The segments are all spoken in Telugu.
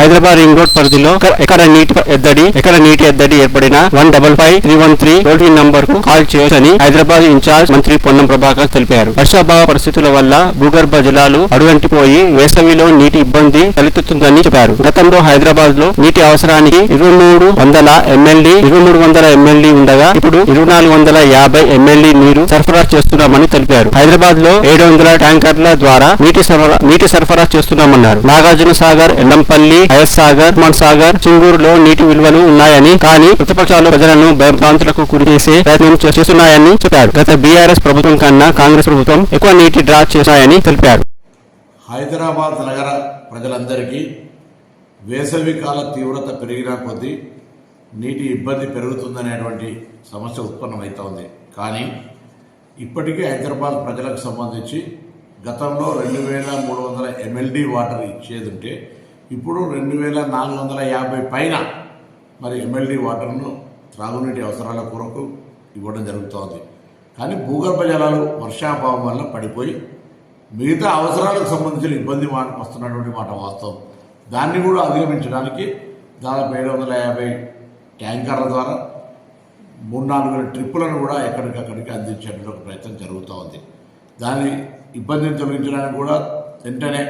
హైదరాబాద్ రింగ్ రోడ్ పరిధిలో ఎక్కడ నీటి ఎద్దడి ఎక్కడ నీటి ఎద్దడి ఏర్పడిన one double five three one three toll free నంబర్కు కాల్ చేయొచ్చని హైదరాబాద్ ఇన్ఛార్జ్ మంత్రి పొన్నం ప్రభాకర్ తెలిపారు. వర్షాభావ పరిస్థితుల వల్ల భూగర్భ జలాలు అడుగంటిపోయి వేసవిలో నీటి ఇబ్బంది తలెత్తుతుందని చెప్పారు. గతంలో హైదరాబాద్లో నీటి అవసరానికి ఇరవై మూడు వందల ఎమ్మెల్యే ఇరవై మూడు వందల ఎమ్మెల్యే ఉండగా ఇప్పుడు ఇరవై నాలుగు వందల యాభై ఎమ్మెల్యే నీరు సరఫరా చేస్తున్నామని తెలిపారు. హైదరాబాద్లో ఏడు వందల ట్యాంకర్ల ద్వారా నీటి సరఫరా నీటి సరఫరా చేస్తున్నామన్నారు. నాగార్జున సాగర్ ఎల్లంపల్లి హయత్ సాగర్ మన్ సాగర్ చింగూరులో నీటి విలువలు ఉన్నాయని కానీ ప్రతిపక్షాలు ప్రజలను భయభ్రాంతులకు గురి చేసే ప్రయత్నం చేస్తున్నాయని చెప్పారు. గత బీఆర్ఎస్ ప్రభుత్వం కన్నా కాంగ్రెస్ ప్రభుత్వం ఎక్కువ నీటి డ్రా చేశాయని తెలిపారు. హైదరాబాద్ నగర ప్రజలందరికీ వేసవి కాల తీవ్రత పెరిగిన కొద్దీ నీటి ఇబ్బంది పెరుగుతుందనేటువంటి సమస్య ఉత్పన్నమవుతోంది కానీ ఇప్పటికే హైదరాబాద్ ప్రజలకు సంబంధించి గతంలో రెండు వేల మూడు వందల ఎంఎల్డి వాటర్ ఇచ్చేది ఉంటే ఇప్పుడు రెండు వేల నాలుగు వందల యాభై పైన మరి ఎమ్మెల్డీ వాటర్ను త్రాగునీటి అవసరాల కొరకు ఇవ్వడం జరుగుతోంది. కానీ భూగర్భ జలాలు వర్షాభావం వల్ల పడిపోయి మిగతా అవసరాలకు సంబంధించిన ఇబ్బంది మాట వస్తున్నటువంటి మాట వాస్తవం. దాన్ని కూడా అధిగమించడానికి దాదాపు ఏడు వందల యాభై ట్యాంకర్ల ద్వారా మూడు నాలుగు వేల ట్రిప్పులను కూడా ఎక్కడికక్కడికి అందించేటువంటి ఒక ప్రయత్నం జరుగుతూ ఉంది దాని ఇబ్బందిని తొలగించడానికి కూడా వెంటనే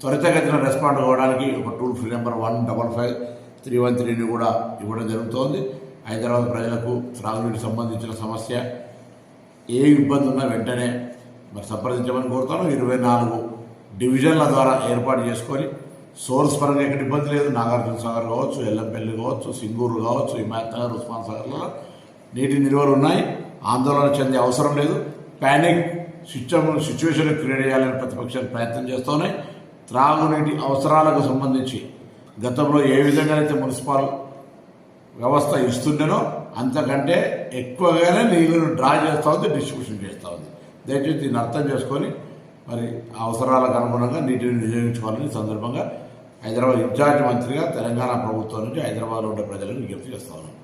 త్వరితగతిన రెస్పాండ్ అవ్వడానికి ఒక toll free number one double five three one త్రీని కూడా ఇవ్వడం జరుగుతోంది. హైదరాబాద్ ప్రజలకు త్రాగునీటికి సంబంధించిన సమస్య ఏ ఇబ్బంది ఉన్నా వెంటనే మరి సంప్రదించమని కోరుతాను. ఇరవై నాలుగు డివిజన్ల ద్వారా ఏర్పాటు చేసుకొని సోర్స్ పరంగా ఎక్కడ ఇబ్బంది లేదు. నాగార్జున సాగర్ కావచ్చు ఎల్లంపల్లి కావచ్చు సింగూరు కావచ్చు హిమాయత్ నగర్ ఉస్మాన్ సాగర్లో నీటి నిల్వలు ఉన్నాయి. ఆందోళన చెందే అవసరం లేదు. ప్యానిక్ సిస్టమ్ సిచ్యువేషన్ క్రియేట్ చేయాలని ప్రతిపక్షాలు ప్రయత్నం చేస్తున్నాయి. త్రాగునీటి అవసరాలకు సంబంధించి గతంలో ఏ విధంగా అయితే మున్సిపల్ వ్యవస్థ ఇస్తుండేనో అంతకంటే ఎక్కువగానే నీళ్ళను డ్రా చేస్తూ ఉంది డిస్ట్రిబ్యూషన్ చేస్తూ ఉంది. దయచేసి దీన్ని అర్థం చేసుకొని మరి అవసరాలకు అనుగుణంగా నీటిని వినియోగించుకోవాలని సందర్భంగా హైదరాబాద్ ఇన్ఛార్జ్ మంత్రిగా తెలంగాణ ప్రభుత్వం నుంచి హైదరాబాద్లో ఉండే ప్రజలకు విజ్ఞప్తి చేస్తా ఉన్నాను.